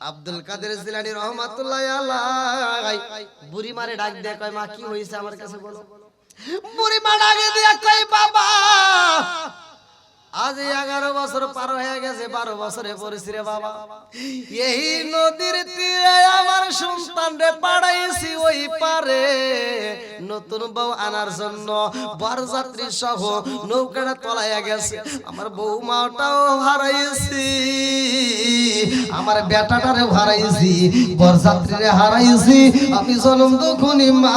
আব্দুল কাদের জিলানি রহমাতুল্লাহ আলাই বুড়ি মারে ডাক দিয়ে কয় মা কি হয়েছে আমার কাছে বলো। বুড়ি মা ডাকে দিয়ে কয় বাবা আজ এগারো বছর পার হয়ে গেছে বারো বছরে পড়েছি রে বাবা। এই নদীর তীরে আমার সন্তান রে পাড়াইছি ওই পারে। নতুন বউ আনার জন্য বরযাত্রী সহ নৌকাটা তলাইয়া গেছে। আমার বৌমাটাও হারাইছি, আমার বেটাটারে হারাইছি, বরযাত্রীরে হারাইছি। আমি জনম দুখুনি মা,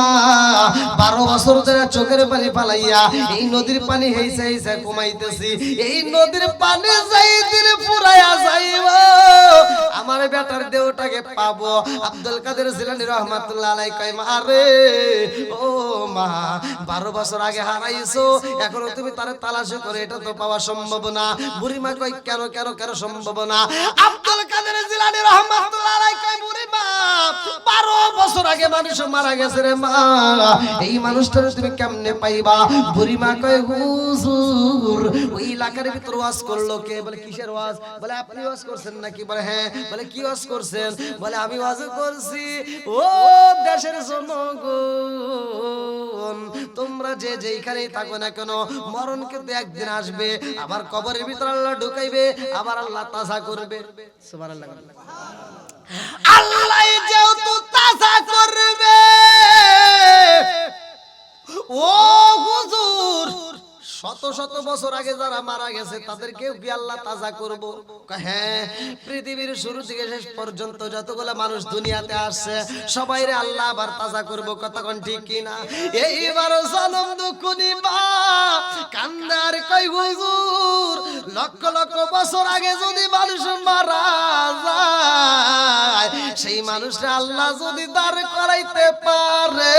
বারো বছর ধরে চোখের পানি পালাইয়া এই নদীর পানি হেইছে হেইছে কমাইতেছি এই নদীর পানি যাই দিন পুরাইয়া যাইব, আমার বেটার দেহটাকে পাবো। আব্দুল কাদের জিলানি রহমাতুল্লাহ আলাই কয়, মা রে, ও মা, বারো বছর আগে হারাইছো, এখনও তুমি তার তালাশ করে, এটা তো পাওয়া সম্ভব না। বুড়ি মা কয়, কেন কেন কেন সম্ভব না? আব্দুল কাদের জিলানি রহমাতুল্লাহ আলাই কয় বুড়ি মা বারো বছর আগে মানুষ মারা গেছে রে মা। এই মানুষটারে তুমি কেমনে পাইবা? বুড়ি মা কয়, হুজুর, ওই এলাকার ভিতর ওয়াজ করল কে? বলে, কিসের ওয়াজ? বলে, আপনি ওয়াজ করছেন নাকি? বলে হ্যাঁ। বলে, কি ওয়াজ করছেন? বলে, আমি ওয়াজ করছি। ও দেশের জনগণ, তোমরা যে যেইখানেই থাকো না কেন মরণ কিন্তু একদিন আসবে, আবার কবরের ভিতর আল্লাহ ঢুকাইবে, আবার আল্লাহ তাজা করবে। সুবহানাল্লাহ। আল্লাহ যেহেতু তাজা বছর আগে যারা মারা গেছে, তাদেরকেও কি আল্লাহ তাজা করব? হ্যাঁ পৃথিবীর শুরু থেকে শেষ পর্যন্ত যতগুলো মানুষ দুনিয়াতে আসছে সবাই রে আল্লাহ আবার তাজা করব। কতক্ষণ ঠিক কিনা? এইবার জনম দুঃখ নিবা, কান্দার কই হুজুর, লক্ষ লক্ষ বছর আগে যদি মানুষ মারা যায়, সেই মানুষটা আল্লাহ যদি দাঁড় করাইতে পারে।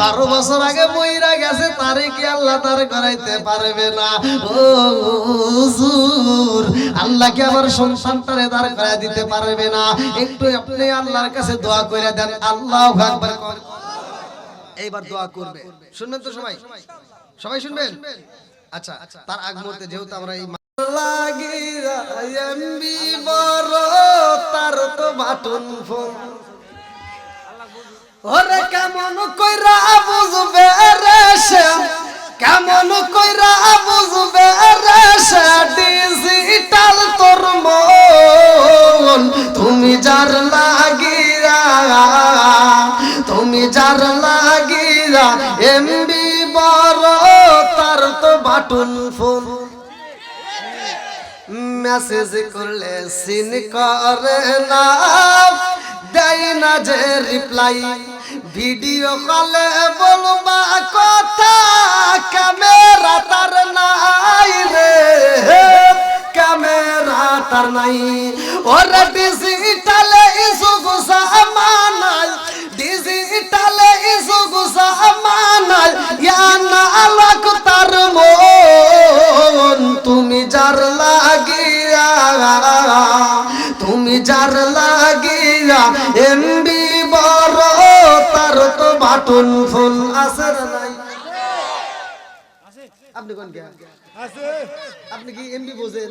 বারো বছর আগে মইরা গেছে, তারে কি আল্লাহ তার করাইতে পারবে না? আল্লাহ কি আমার সন্তানটারে দাঁড় করাই দিতে পারবে না? একটু আপনি আল্লাহর কাছে দোয়া করে দেন, আল্লাহ এইবার দোয়া করবে। শুনবেন তো সবাই? সবাই শুনবেন? আচ্ছা তার আগ মুহূর্তে যেহেতু আমরা এই এমবি বড়, তার তো বাটন ফোন। ওরে কেমন কইরা বুঝবে রে সে? কেমন কইরা বুঝবে রে সে? ডিজিটাল তোর মন, তুমি যার লাগিরা তুমি যার লাগিরা এমবি বড়, তার তো বাটন ফোন। মেসেজ করলে সিন করে না। দেয় না যে রিপ্লাই ভিডিও কলে বলবা, কথা ক্যামেরা তার নাই রে। ক্যামেরা তার নাই। ওরে ডিজিটালে ইসু গুসা মানাই ডিজিটালে ইসু গুসা মানাই ইয়া না আলাক তার মন। তুমি যার লাগিয়া, তুমি যার লাগিয়া এমবি বড় তার তো বাটন ফোন আছে নাই? আপনি কোন কে? আপনি কি এমবি বোঝেন?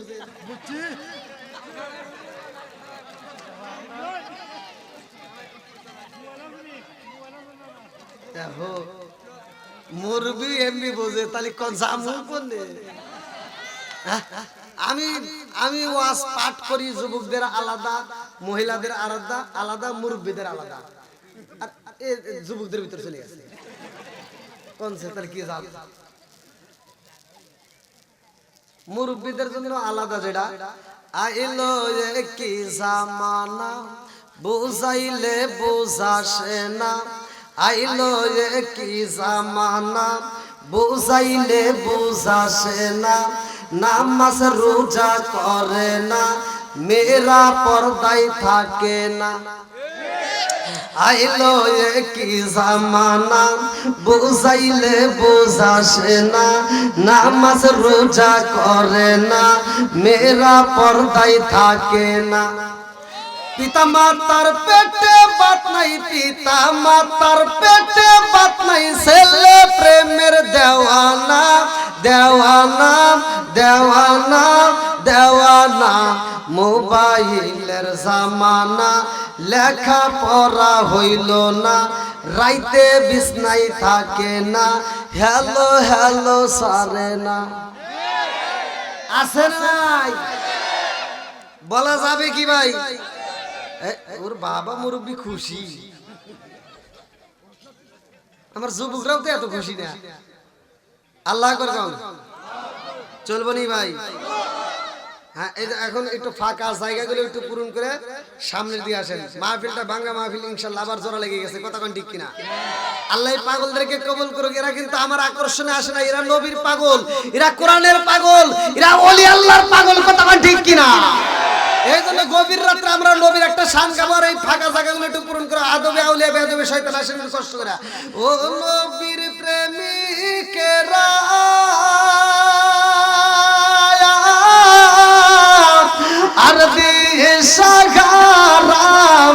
দেখো মুরবি এমবি বোঝে তাহলে কোন জামু কোনে আমি আমি ওয়াজ পাঠ করি যুবকদের আলাদা। মহিলাদের আলাদা আলাদা, মুরব্বীদের আলাদা। আর যুবকদের ভিতর চলে গেছে। কোন তার কি জাত? মুরব্বীদের জন্য আলাদা যেটা, আইলো কি জামানা, বুঝাইলে বুঝাসে না। আইলো কি জামানা, বুঝাইলে বুঝাসে না। নামাজ রোজা করে না। মেয়েরা পর্দায় থাকে না। আইলো কি জামানা, বুঝাইলে বুঝাসে না। নামাজ রোজা করে না, মেয়েরা পর্দায় থাকে না। পিতা মাতার পেটে বাত নাই পিতা মাতার পেটে বাত নাই, ছেলে প্রেমের দেওয়ানা দেওয়ানা দেওয়ানা দেওয়ানা। মোবাইলের জামানা লেখা পড়া হইল না, রাইতে বিছনাই থাকে না, হ্যালো হ্যালো, সারে না। আছে নাই? বলা যাবে কি ভাই? ওর বাবা মুরব্বী খুশি আমার যুবকরাও তো এত খুশি না আল্লাহ করে কম চলবো নি ভাই হ্যাঁ এই এখন একটু ফাঁকা জায়গাগুলো একটু পূরণ করে সামনের দিয়ে আসেন। মাহফিলটা ভাঙ্গা মাহফিল ইনশাল্লাহ আবার জোড়া লেগে গেছে। কতক্ষণ ঠিক কিনা? আল্লাহ এই পাগলদেরকে কবুল করুক। এরা কিন্তু আমার আকর্ষণে আসে না। এরা নবীর পাগল, এরা কোরআনের পাগল, এরা অলি আল্লাহর পাগল। কতক্ষণ ঠিক কিনা? এই জন্য গভীর রাত্রে আমরা নবীর একটা শান গাবো আর এই ফাঁকা জায়গাগুলো একটু পূরণ করে আদবে আউলিয়া বেদবে শয়তান আসেন কষ্ট করে। ও নবীর প্রেমিকেরা আর দিশাগারা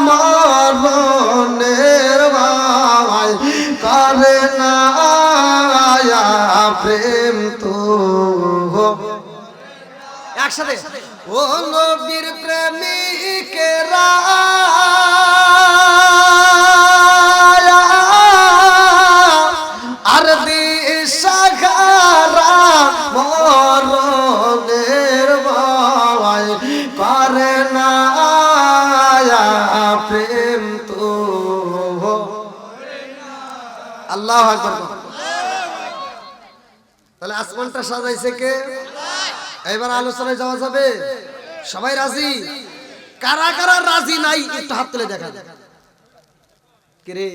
মরণের ভাই করে না প্রেম তো একসাথে। ও নবীর প্রেমিকেরা আর দিশাগারা মরণের না। প্রেম তো আল্লাহ আকবার। তাহলে আসমানটা সাজাইছে কে? এবার আলোচনায় যাওয়া যাবে। সবাই রাজি? কারা কারা রাজি নাই, একটু হাত তুলে দেখা কিরে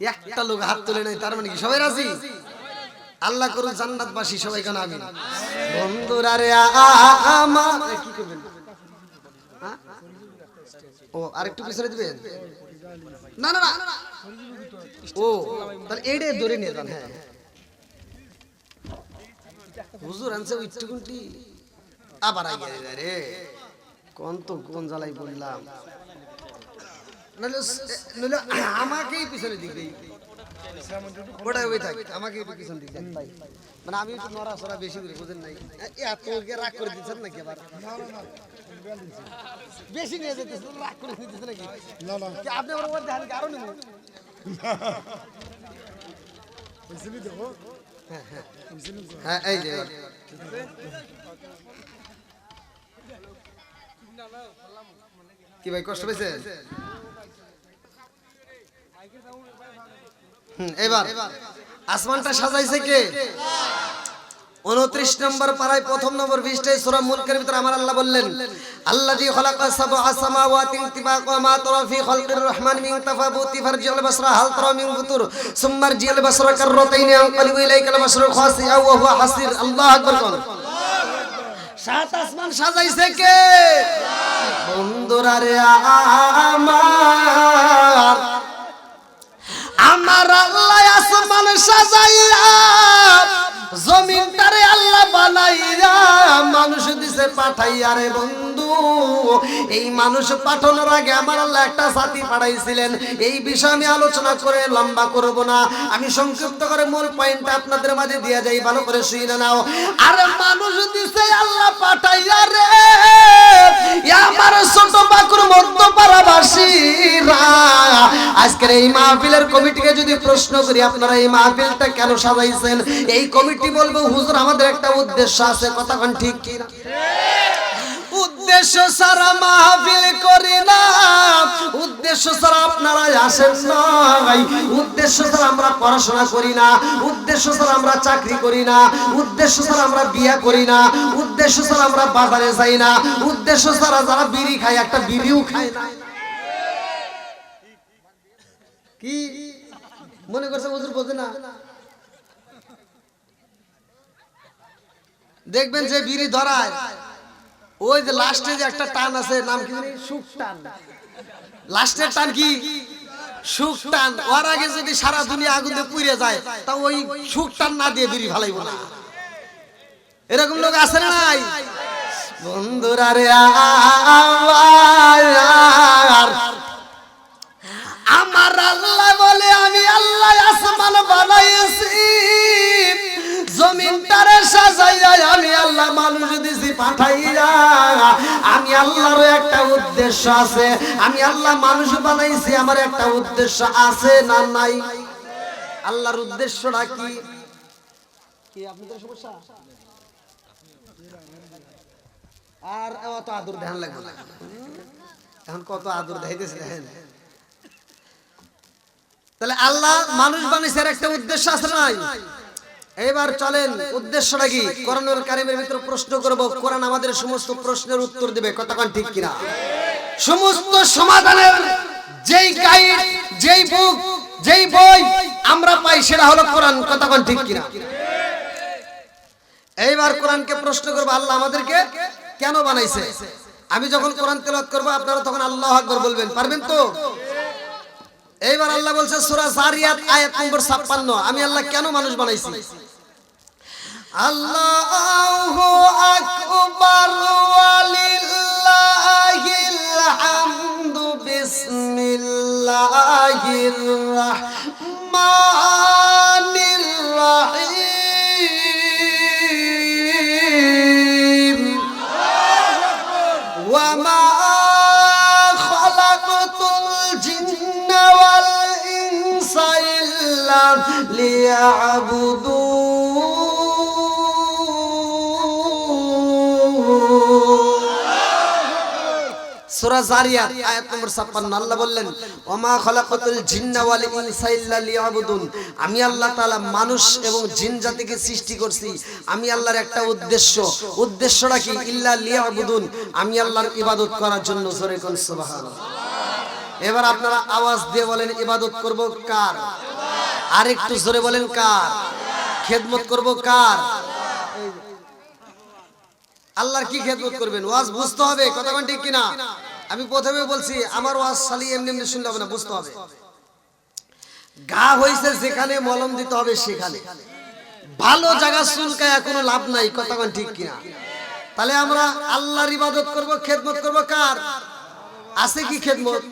একটা লোক হাত তুলে নাই তার মানে কি? সবাই রাজি? আল্লাহ করুন, জান্নাতবাসী সবাই কেন আমি বন্ধুরা রে আমার কি করবেন? ও, আরেকটু পিছনে দিবেন? না না না। ও, তাহলে এইটা ধরে নিয়ে যান হ্যাঁ। হুজুর আনছে উচ্চকুন্টি আবার আগে রে। কোন তো কোন জ্বালাই বললাম। নইলে নইলে আমাকেই পিছনে দিক দেই ওটাই ওই থাক আমাকে পিছন দিক। ভাই। মানে আমি একটু নড়া সরা বেশি করে বুঝেন নাই? এ- এত কে রাগ করে দিচ্ছেন নাকি আবার? বেশি নিয়ে যেতেছেন রাগ করে দিতেছেন নাকি? না না। কি আপনি আমার ধ্যান দেবো হ্যাঁ কি ভাই কষ্ট পেয়েছে হুম, এবার আসমানটা সাজাইছে কে? উনত্রিশ নম্বর পাড়ায় প্রথম নম্বর বিশটাই সুরা মুলকের ভিতরে আমার আল্লাহ বললেন আল্লাহ দি খলাকা সাবআ সামাওয়াতি তিবাকা মা তারা ফি খালকির রহমান মিন তাফাবুতি ফারজিল বাসরা হাল তারা মিন ফুতুর সুম্মা রজিল বাসরা কাররাতাইনি আনকালিবু ইলাইকাল বাসরা খাসিয়া ওয়া হুয়া হাসির। আল্লাহু আকবার কোন? সাত আসমান সাজাইছে কে? বন্ধুরা রে আমার। আমার আল্লাহ আসমান সাজাইয়া জমিনটারে আল্লাহ বানাইয়া মানুষ দিছে পাঠাইয়া রে বন্ধু। এই মানুষ পাঠানোর আগে আমার আল্লাহ একটা সাথী পাঠাইছিলেন। এই বিষয়ে আমি আলোচনা করে লম্বা করব না। আমি সংক্ষিপ্ত করে মূল পয়েন্টটা আপনাদের মাঝে দিয়ে যাই, ভালো করে শুনে নাও। আর মানুষ দিছে আল্লাহ পাঠাইয়া আজকের এই মাহফিলের কমিটিকে যদি প্রশ্ন করি, আপনারা এই মাহফিলটা কেন সাজাইছেন? এই কমিটি বলবে, হুজুর, আমাদের একটা উদ্দেশ্য আছে কথাক্ষণ ঠিক কি না উদ্দেশ্য সারা মাহফিল করি না। উদ্দেশ্য ছাড়া আপনারা আসেন নাই। উদ্দেশ্য ছাড়া আমরা পড়াশোনা করি না। উদ্দেশ্য ছাড়া আমরা চাকরি করি না। উদ্দেশ্য ছাড়া আমরা বিয়ে করি না। উদ্দেশ্য ছাড়া আমরা বাজারে যাই না। উদ্দেশ্য ছাড়া যারা বিড়ি খায়, একটা বিড়িও খায় না। কি? মনে করছে হুজুর বোঝে না? দেখবেন যে বিড়ি ধরায়। ওই যে লাস্টে যে একটা টান আছে, নাম কি সুখ টান। লাস্টের টান কি? সুখ টান। ওর আগে যদি সারা দুনিয়া আগুন দিয়ে পুড়ে যায়, তা ওই সুখ টান না দিয়ে বিড়ি ভালাইব না। এরকম লোক আছে না নাই? বন্ধুরা রে আমার মানুষ দিছি পাঠাইয়া, আমি আল্লাহর একটা উদ্দেশ্য আছে। আমি আল্লাহ মানুষ বানাইছি, আমার একটা উদ্দেশ্য আছে না নাই? আল্লাহর উদ্দেশ্যটা কি? কি, আপনাদের সমস্যা? আর অত আদর ধ্যান লাগবে না। এখন কত আদর দেখাইতেছে দেখেন তাহলে আল্লাহ মানুষ বানিয়েছে একটা উদ্দেশ্য আছে নাই? এবার চলেন, উদ্দেশ্যটা কি? কোরআনুল কারিমের ভিতরে প্রশ্ন করব, কোরআন আমাদের সমস্ত প্রশ্নের উত্তর দিবে কতক্ষণ ঠিক কিনা? সমস্ত সমাধানের যেই গাইড যেই বুক যেই বই আমরা পাই, সেটা হলো কোরআন কতক্ষণ ঠিক কিনা? এইবার কোরআনকে প্রশ্ন করব, আল্লাহ আমাদেরকে কেন বানাইছে? আমি যখন কোরআন তেলাওয়াত করব, আপনারা তখন আল্লাহ আকবার বলবেন, পারবেন তো? এইবার আল্লাহ বলছে, সূরা জারিয়াত, আয়াত নম্বর 56 আমি আল্লাহ কেন মানুষ বানাইছি? আল্লাহু আকবার, ওয়ালিল্লাহিল হামদু, বিসমিল্লাহির রাহমানির রাহিম। ওয়া মা খালাকতুল জিন্না ওয়াল ইনসা ইল্লা লিয়াবুদুন সূরা জারিয়াত, আয়াত নম্বর 56 আল্লাহ বললেন, ওমা খলাকাতুল জিন্না ওয়াল ইনসা ইল্লা লিয়াবুদুন। আমি আল্লাহ তাআলা মানুষ এবং জিন জাতিকে সৃষ্টি করছি। আমি আল্লাহর একটা উদ্দেশ্য। উদ্দেশ্যটা কি? ইল্লা লিয়াবুদুন। আমি আল্লাহর ইবাদত করার জন্য জোরে কোন সুবহানাল্লাহ। এবার আপনারা আওয়াজ দিয়ে বলেন, ইবাদত করব কার? আর একটু জোরে বলেন, কার? খেদমত করব কার? আল্লাহর কি খেদমত করবেন? ওয়াজ বুঝতে হবে কতক্ষণ ঠিক কিনা? আমি প্রথমে বলছি, আমার ওয়াজ সালি এমনি এমনি শুনলে হবে না, বুঝতে হবে। গা হয়েছে যেখানে, মলম দিতে হবে সেখানে। ভালো জায়গা চুলকায় কোনো লাভ নাই কতক্ষণ ঠিক কিনা? তাহলে আমরা আল্লাহর ইবাদত করব, খেদমত করব কার? আছে কি খেদমত?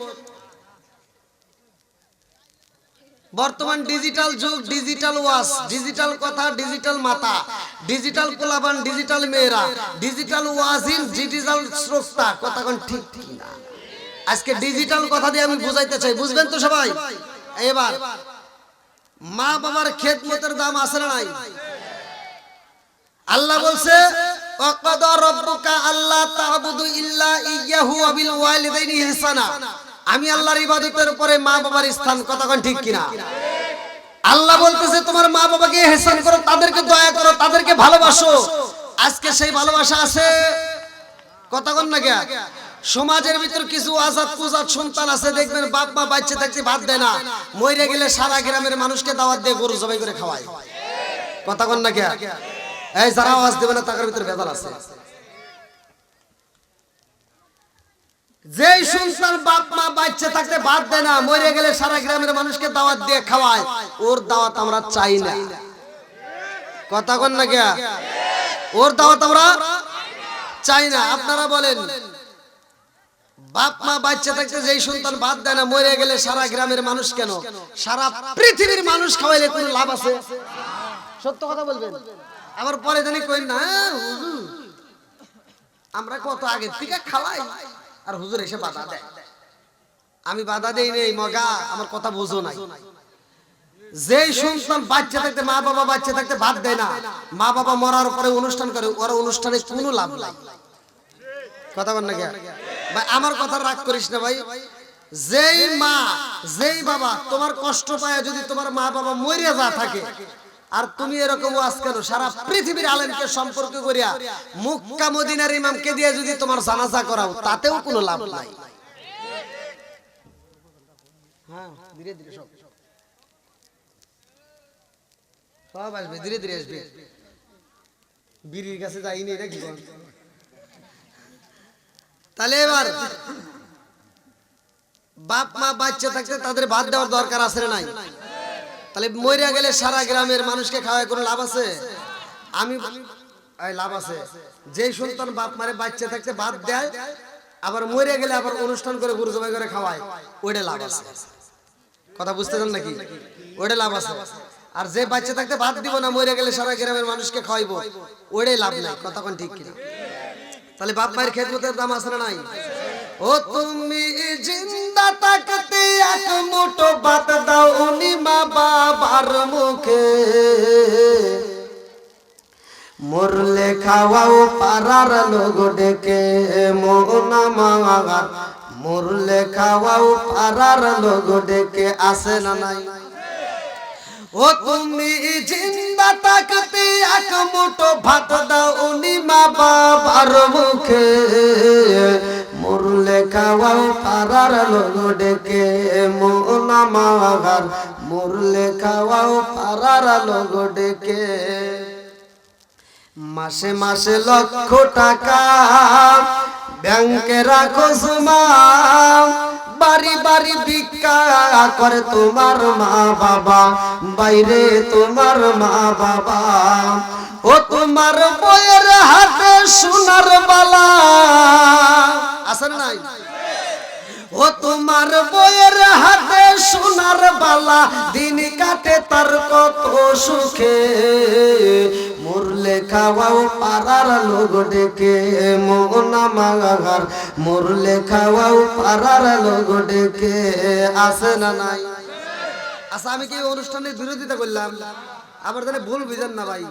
বর্তমান ডিজিটাল যুগ ডিজিটাল ওয়াশ ডিজিটাল কথা ডিজিটাল মাথা ডিজিটাল পোলাবান ডিজিটাল মেয়েরা ডিজিটাল ওয়াজিন ডিজিটাল শ্রোতা, কথা কোন ঠিক ঠিক না আজকে ডিজিটাল কথা দিয়ে আমি বুঝাইতে চাই, বুঝবেন তো সবাই? এবার, মা বাবার খেদমতের দাম আছে না নাই? আল্লাহ বলছে, ওয়াকাদা রাব্বুকা আল্লা তা'বুদু ইল্লা ইয়্যাহু ওয়া বিল ওয়ালিদাইনি ইহসানা। আমি আল্লাহর ইবাদতের উপরে মা বাবার স্থান কতক্ষণ ঠিক কিনা? আল্লাহ বলতেছে তোমার মা বাবাকে ইহসান করো তাদেরকে দয়া করো তাদেরকে ভালোবাসো। আজকে সেই ভালোবাসা আছে। কতক্ষণ না গিয়া সমাজের ভিতর কিছু আজাদ কুজাদ সন্তান আছে দেখবেন বাপ মা বাচ্চা থাকতে ভাত দেয় না। মরে গেলে সারা গ্রামের মানুষকে দাওয়াত দিয়ে গরু জবাই করে খাওয়ায়। কতক্ষণ না গিয়া এই যারা আওয়াজ দেবে না তাদের ভিতরে বেদাল আছে। যেই সন্তান বাপ মা বাচ্চা থাকতে বাদ দেয় না, মরে গেলে সারা গ্রামের মানুষকে দাওয়াত দিয়ে খাওয়ায়, ওর দাওয়াত আমরা চাই না। কথা কন না গিয়া ওর দাওয়াত আমরা চাই না। আপনারা বলেন, বাপ মা বাচ্চা থাকতে যেই সন্তান বাদ দেয় না, মরে গেলে সারা গ্রামের মানুষ কেন? সারা পৃথিবীর মানুষ খাওয়াইলে কোনো লাভ আছে? সত্য কথা বলবেন? আবার পরে জানি কই না আমরা কত আগে থেকে খাওয়াই। আর হুজুর এসে বাধা দেয়। আমি বাধা দেই নেই, মগা, আমার কথা বোঝো নাই। যেই সন্তান বাচ্চা থাকতে, মা বাবা বাচ্চা থাকতে বাদ দেয় না, মা বাবা মরার পরে অনুষ্ঠান করে, ওরা অনুষ্ঠানে কোনো লাভ নাই। কথা বল না ভাই, আমার কথা রাগ করিস না ভাই। যেই মা, যেই বাবা তোমার কষ্ট পায়, যদি তোমার মা বাবা মরিয়া যা থাকে আর তুমি এরকম ওয়াজ কেন সারা পৃথিবীর আলেমকে সম্পর্ক করিয়া মুক্কা মদিনার ইমামকে দিয়ে যদি তোমার জানাজা করাও, তাতেও কোনো লাভ নাই। হ্যাঁ বাপ মা বাচ্চা থাকতে তাদের বাদ দেওয়ার দরকার আছে নাই? তাহলে মরিয়া গেলে সারা গ্রামের মানুষকে খাওয়ায় কোনো লাভ আছে? আমি লাভ আছে। যে সন্তান বাপ মারে বাচ্চা থাকতে বাদ দেয়, আবার মরে গেলে আবার অনুষ্ঠান করে গুরু জবাই করে খাওয়ায়, ওইটা লাভ আছে। কথা বুঝতে চান নাকি? ওইটা লাভ আছে। আর যে বাচ্চা থাকতে ভাত দিব না মরে গেলে সারা গ্রামের মানুষকে খাওয়াইবো ওড়ে লাভ নাই, কথা কোন ঠিক কিনা? তাহলে বাপ মায়ের খেদমতের দাম আছে না নাই? ও তুমি জিন্দা থাকতে এক মুঠো ভাত দাও উনি মা বাবার মুখে। মরলে খাওয়াও পারার লোক ডেকে, মোনা মাগার মরলে খাওয়াও পারার লোক ডেকে আসে না নাই? ও তুমি জিন্দা থাকতে এক মুঠো ভাত দাও উনি মা বাবার মুখে। মরলে খাওয়াও পারার লোক ডেকে মোনা মাগার মরলে খাওয়াও পারার লোক ডেকে। মাসে মাসে লক্ষ টাকা ব্যাংকে রাখো সুমা বাড়ি বাড়ি ভিক্ষা করে তোমার মা বাবা, বাইরে তোমার মা বাবা। ও তোমার বইয়ের হাতে সোনার বালা আসেন নাই? ও তোমার বইয়ের হাতে সোনার বালা, দিন কাটে তার কত সুখে। মুরলে খাওয়াও পারার লোক ডেকে মোনা মাগার মুরলে খাওয়াও পারার লোক ডেকে, আসে না নাই। আচ্ছা আমি কি এই অনুষ্ঠানের বিরোধিতা করলাম? আবার তাহলে ভুল বুঝেন না ভাই।